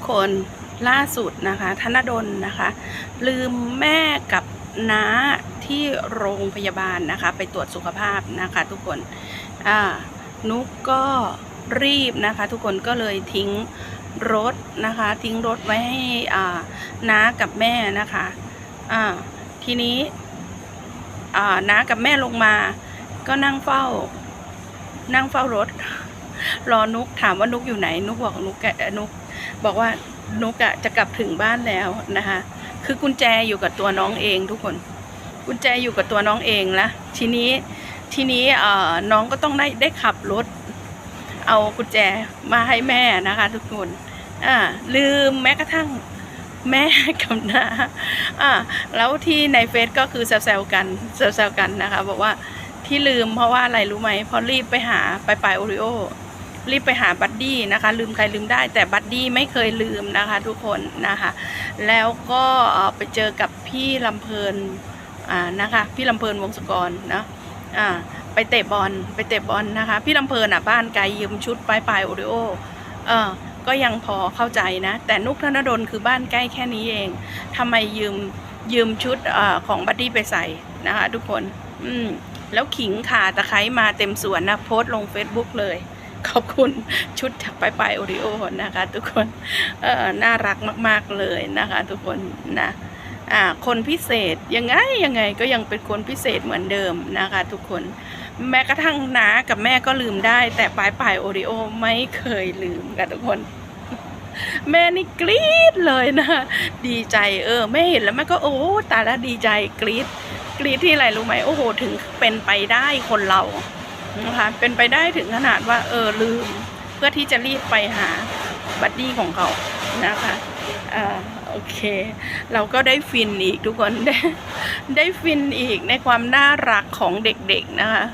กคนล่าสุดนะคะ ธนดลนะคะ ลืมแม่กับน้าที่โรงพยาบาลนะคะ ไปตรวจสุขภาพนะคะทุกคนอ่านุกก็รีบนะคะ ทุกคนก็เลยทิ้งรถนะคะ ทิ้งรถไว้ให้อ่าน้ากับแม่นะคะอ่าทีนี้อ่าน้ากับแม่ลงมา ก็นั่งเฝ้า นั่งเฝ้ารถ รอนุกถามว่านุกอยู่ไหน นุกบอกนุกแกนุก บอกว่านุกอะจะกลับถึงบ้านแล้วนะคะ คือกุญแจอยู่กับตัวน้องเองทุกคน กุญแจอยู่กับตัวน้องเองละทีนี้ทีนี้เอ่อน้องก็ต้องได้ได้ขับรถ เอากุญแจมาให้แม่นะคะ ทุกคนอ่าลืมแม้กระทั่งแม่กับน้าอ่าแล้วที่ในเฟซก็คือแซวๆกันแซวๆกันนะคะ บอกว่าที่ลืมเพราะว่าอะไรรู้ไหมเพราะรีบไปหาไปไปโอริโอ รีบไปหาบัดดี้นะคะ ลืมใครลืมได้ แต่บัดดี้ไม่เคยลืมนะคะ ทุกคนนะคะ แล้วก็ไปเจอกับพี่ลำเพลินอ่านะคะ พี่ลำเพลินวงศกรนะอ่าไปเตะบอลไปเตะบอลนะคะ พี่ลำเพลินอะบ้านไกลยืมชุดปลายปลายโอริโอเออก็ยังพอเข้าใจนะ แต่นุกธนดลคือบ้านใกล้แค่นี้เองทำไมยืมยืมชุดอของบัดดี้ไปใส่นะคะทุกคน อืมแล้วขิงขาตะไคร้มาเต็มสวนนะโพสต์ลง Facebook เลย ขอบคุณชุดจากปลายปลายโอริโอนะคะ ทุกคนเออน่ารักมาก ๆเลยนะคะ ทุกคนนะอ่าคนพิเศษยังไงยังไงก็ยังเป็นคนพิเศษเหมือนเดิมนะคะ ทุกคนแม้กระทั่งน้ากับแม่ก็ลืมได้ แต่ปลายปลายโอริโอไม่เคยลืมกันทุกคน แม่นี่กรี๊ดเลยนะ ดีใจเออแม่เห็นแล้วแม่ก็โอ้ตายแล้วดีใจกรี๊ดกรี๊ดที่อะไรรู้ไหมโอ้โหถึงเป็นไปได้คนเรา นะคะเป็นไปได้ถึงขนาดว่าเออลืม เพื่อที่จะรีบไปหาบัดดี้ของเขานะคะอ่าโอเค เราก็ได้ฟินอีกทุกคนได้ได้ฟินอีกในความน่ารักของเด็กๆนะคะ